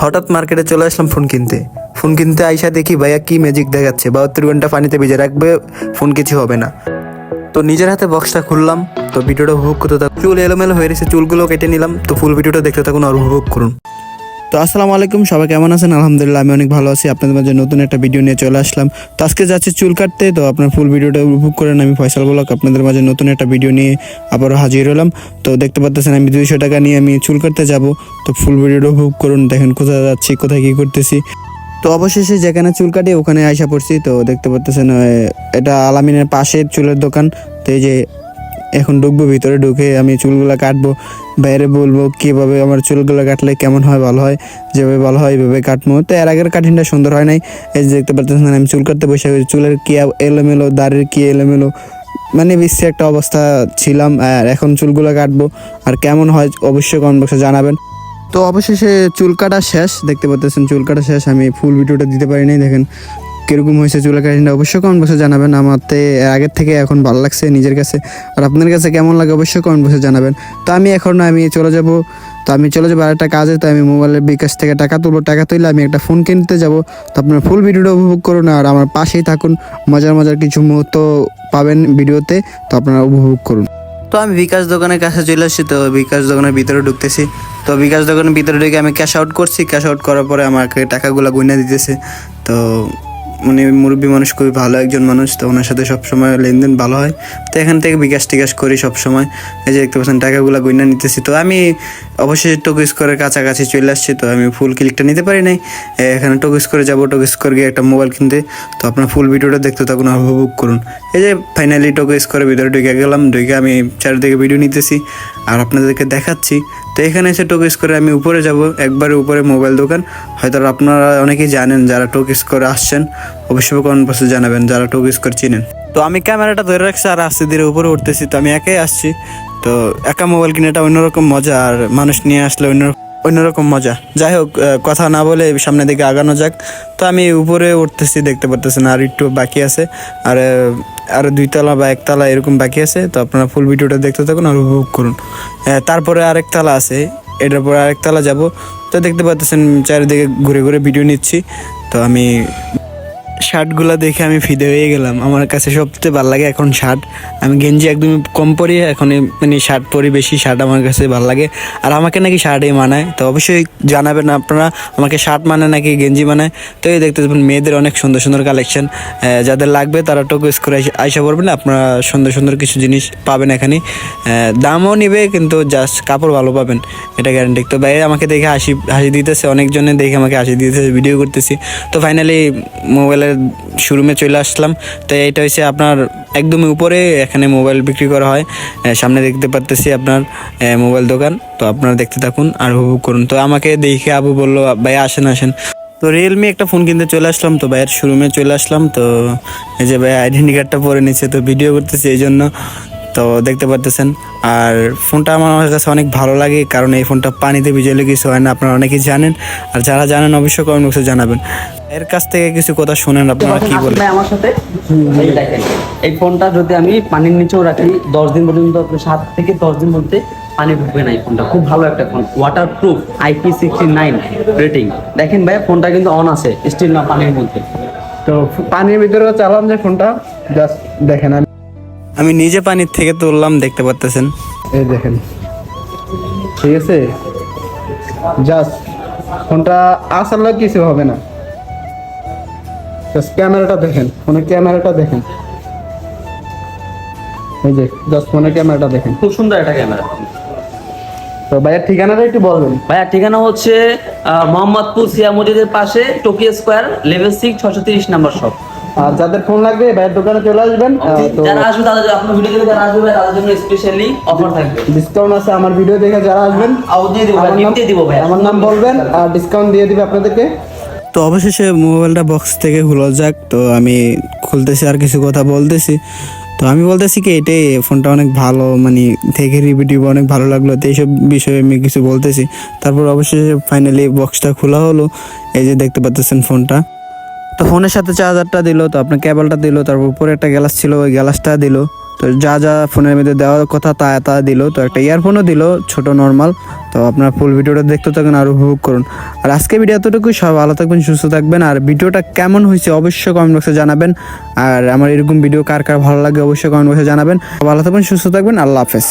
হঠাৎ মার্কেটে চলে আসলাম ফোন কিনতে। ফোন কিনতে আইসা দেখি ভাইয়া কি ম্যাজিক দেখাচ্ছে, বাহাত্তর ঘণ্টা পানিতে ভিজে রাখবে, ফোন কিছু হবে না। তো নিজের হাতে বক্সটা খুললাম, তো ভিডিওটা উপভোগ করতে থাকুন চুল এলোমেলো হয়ে গেছে চুলগুলো কেটে নিলাম, তো ফুল ভিডিওটা দেখতে থাকুন আর উপভোগ করুন। তো আসসালামু আলাইকুম, সবাই কেমন আছেন? আলহামদুলিল্লাহ, আমি অনেক ভালো আছি। আপনাদের মাঝে নতুন একটা ভিডিও নিয়ে চলে আসলাম। তো আজকে যাচ্ছে চুল কাটতে, তো আপনার ফুল ভিডিওটা উপভোগ করেন। আমি ফয়সাল বলক আপনাদের মাঝে নতুন একটা ভিডিও নিয়ে আবারও হাজির হলাম। তো দেখতে পাচ্ছেন আমি দুইশো টাকা নিয়ে আমি চুল কাটতে যাব। তো ফুল ভিডিওটা উপভোগ করুন। দেখেন কোথায় যাচ্ছি, কোথায় কী করতেছি। তো অবশেষে যেখানে চুল কাটি, ওখানে আইসা পড়ছি। তো দেখতে পাচ্ছেন এটা আলামিনের পাশে চুলের দোকান। তো এই যে এখন ঢুকবো, ভিতরে ঢুকে আমি চুলগুলো কাটবো। বাইরে বলব কীভাবে আমার চুলগুলো কাটলে কেমন হয়, ভালো হয়? যেভাবে ভালো হয় এইভাবে কাটবো তো এর আগের কাটিংটা সুন্দর হয় নাই। এই যে দেখতে পাচ্ছেন আমি চুল কাটতে বসে। চুলের কি এলোমেলো, দাড়ির কি এলোমেলো? মানে বিশ্রী একটা অবস্থা ছিলাম, আর এখন চুলগুলো কাটবো। আর কেমন হয় অবশ্যই কমেন্ট বক্সে জানাবেন। তো অবশেষে চুল কাটা শেষ। দেখতে পাচ্ছেন চুল কাটা শেষ। আমি ফুল ভিডিওটা দিতে পারি নাই, দেখেন। কীরকম হয়েছে চুলের কাটিংটা অবশ্যই কমেন্ট বসে জানাবেন। আমার তে আগের থেকে এখন ভালো লাগছে নিজের কাছে। আর আপনার কাছে কেমন লাগে অবশ্যই কমেন্ট বসে জানাবেন। তো আমি এখন আমি চলে যাব। তো আমি চলে যাব আরেকটা কাজে। তো আমি মোবাইলের বিকাশ থেকে টাকা তুলবো। টাকা তুললে আমি একটা ফোন কিনতে যাব। তো আপনার ফুল ভিডিওটা উপভোগ করুন আর আমার পাশেই থাকুন। মজার মজার কিছু মুহূর্ত পাবেন ভিডিওতে। তো আপনারা উপভোগ করুন। তো আমি বিকাশ দোকানের কাছে চলে আসছি। তো বিকাশ দোকানের ভিতরে ঢুকতেছি। তো বিকাশ দোকানের ভিতরে ঢুকে আমি ক্যাশ আউট করছি। ক্যাশ আউট করার পরে আমাকে টাকাগুলো গুনে দিতেছে। তো উনি মুরব্বী মানুষ, খুবই ভালো একজন মানুষ, তো ওনার সাথে সবসময় লেনদেন ভালো হয়। তো এখান থেকে বিকাশ টিকাশ করি সবসময়। এই যে দেখতে পাচ্ছেন, টাকাগুলো গুইনা নিতেছি। তো আমি অবশ্যই টোকো স্কোরের কাছাকাছি চলে আসছি, তো আমি ফুল ক্লিকটা নিতে পারি নাই। এখানে টোকো স্কোরে যাব টোকো স্কোর গিয়ে একটা মোবাইল কিনতে। তো আপনার ফুল ভিডিওটা দেখতে থাকুন, উপভোগ করুন। এই যে ফাইনালি টোকো স্কোরের ভিতরে ঢুকে গেলাম, ঢুকে আমি চারিদিকে ভিডিও নিতেছি আর আপনাদেরকে দেখাচ্ছি। তো এখানে এসে টোকো স্কোরে আমি উপরে যাব, একবারে উপরে মোবাইল দোকান। হয়তো আপনারা অনেকেই জানেন যারা টোকো স্কোরে আসছেন। অবশ্যই কমেন্ট বক্সে জানাবেন যারা টোকো স্কোর চিনেন। তো আমি ক্যামেরাটা ধরে রাখছি আর আস্তে ধীরে উপরে উঠতেছি, তো আমি একাই আসছি। তো একা মোবাইল কিনে এটা অন্যরকম মজা আর মানুষ নিয়ে আসলে অন্য অন্যরকম মজা। যাই হোক কথা না বলে সামনের দিকে আগানো যাক। তো আমি উপরে উঠতেছি, দেখতে পারতেছেন আর একটু বাকি আছে। আর আর দুইতলা বা একতলা এরকম বাকি আছে। তো আপনারা ফুল ভিডিওটা দেখতে থাকুন আর উপভোগ করুন। তারপরে আরেক তালা আছে। এটার পরে আরেক তালা যাব। তো দেখতে পাচ্ছেন চারিদিকে ঘুরে ঘুরে ভিডিও নিচ্ছি। তো আমি শার্টগুলো দেখে আমি ফিদে হয়ে গেলাম। আমার কাছে সবচেয়ে ভালো লাগে এখন শার্ট। আমি গেঞ্জি একদম কম পরি, এখন মানে শার্ট পরি বেশি, শার্ট আমার কাছে ভালো লাগে। আর আমাকে নাকি শার্টই মানায়, তো অবশ্যই জানাবেন আপনারা, আমাকে শার্ট মানে নাকি গেঞ্জি মানায়। তো এই দেখতে পাবেন মেয়েদের অনেক সুন্দর সুন্দর কালেকশন। যাদের লাগবে তারা টোকো করে আইসা পড়বেন, আপনারা সুন্দর সুন্দর কিছু জিনিস পাবেন এখানে। দামও নিবে, কিন্তু জাস্ট কাপড় ভালো পাবেন, এটা গ্যারান্টি তো ভাই আমাকে দেখে হাসি হাসি দিতেছে, অনেকজনে দেখে আমাকে হাসি দিতেছে ভিডিও করতেছি। তো ফাইনালি মোবাইলের শোরুমে চলে আসলাম। তো এইটা হচ্ছে আপনার একদমই উপরে, এখানে মোবাইল বিক্রি করা হয়। সামনে দেখতে পারতেছি আপনার মোবাইল দোকান। তো আপনারা দেখতে থাকুন আর উপভোগ করুন। তো আমাকে দেখে আবু বলল, ভাই, আসেন আসেন। তো রিয়েলমি একটা ফোন কিনতে চলে আসলাম। তো ভাইয়ের শোরুমে চলে আসলাম। তো এই যে ভাই আইডেন্টি কার্ডটা পরে নিচ্ছে তো ভিডিও করতেছি এই জন্য। তো দেখতে পারতেছেন। আর ফোনটা আমার কাছে অনেক ভালো লাগে, কারণ এই ফোনটা পানিতে ভিজলে কিছু হয় না। আপনারা অনেকেই জানেন। আর যারা জানেন, অবশ্যই কমেন্ট বক্সে জানাবেন। এর কাছ থেকে কিছু কথা শুনেন আপনারা কি বলেন? ভাই আমার সাথে? এই দেখেন এই ফোনটা যদি আমি পানির নিচেও রাখি দশ দিন পর্যন্ত সাত থেকে দশ দিন বলতে পানি ঢুকবে না এই ফোনটা। খুব ভালো একটা phone waterproof IP sixty nine rating দেখেন ভাই ফোনটা কিন্তু অন আছে স্টিল না পানির মধ্যে। তো পানির ভিতরে চালাম যে ফোনটা জাস্ট দেখেন আমি আমি নিজে পানির থেকে তুললাম দেখতে পারতেছেন। এই দেখেন। ঠিক আছে? জাস্ট ফোনটা আসলে কিছু হবে না। জাস্ট ক্যামেরাটা দেখেন ফোনের ক্যামেরাটা দেখেন। এই যে জাস্ট ফোনের ক্যামেরাটা দেখেন। খুব সুন্দর একটা ক্যামেরা তো ভাইয়ের ঠিকানাটা একটু বলবেন। ভাইয়া ঠিকানা হচ্ছে মোহাম্মদপুর সিয়া মসজিদের পাশে টোকিও স্কোয়ার লেভেল সিক্স ছশো তিরিশ নাম্বার শপ। আর যাদের ফোন লাগবে ভাইয়ের দোকানে চলে আসবেন যারা আসবে তাদের আপনার ভিডিও দেখে যারা আসবে তাদের জন্য স্পেশালি অফার থাকবে। ডিসকাউন্ট আছে আমার ভিডিও দেখে যারা আসবেন আও দিয়ে দিব নাম- দিব ভাই। আমার নাম বলবেন আর ডিসকাউন্ট দিয়ে দিবে আপনাদেরকে। তো অবশেষে মোবাইলটা বক্স থেকে খুলো যাক। তো আমি খুলতেছি, আর কিছু কথা বলতেছি। তো আমি বলতেছি কি, এটাই ফোনটা অনেক ভালো মানে থেকে রিভিউ অনেক ভালো লাগল, তো এইসব বিষয়ে আমি কিছু বলতেছি। তারপর অবশেষে ফাইনালি বক্সটা খোলা হলো, এই যে দেখতে পাচ্ছেন ফোনটা। তো ফোনের সাথে চার্জারটা দিল, তো আপনার কেবলটা দিল, তারপর উপরে একটা গ্লাস ছিল, ওই গ্লাসটা দিল। তো যা যা ফোনের মধ্যে দেওয়ার কথা তা তা দিল, তো একটা ইয়ারফোনও দিল, ছোট নর্মাল তো আপনার ফুল ভিডিওটা দেখতে থাকুন আর উপভোগ করুন। আর আজকে ভিডিও এতটুকুই সব ভালো থাকবেন, সুস্থ থাকবেন, আর ভিডিওটা কেমন হয়েছে অবশ্যই কমেন্ট বক্সে জানাবেন। আর আমার এরকম ভিডিও কার কার ভালো লাগে অবশ্যই কমেন্ট বক্সে জানাবেন। ভালো থাকবেন, সুস্থ থাকবেন, আল্লাহ হাফেজ।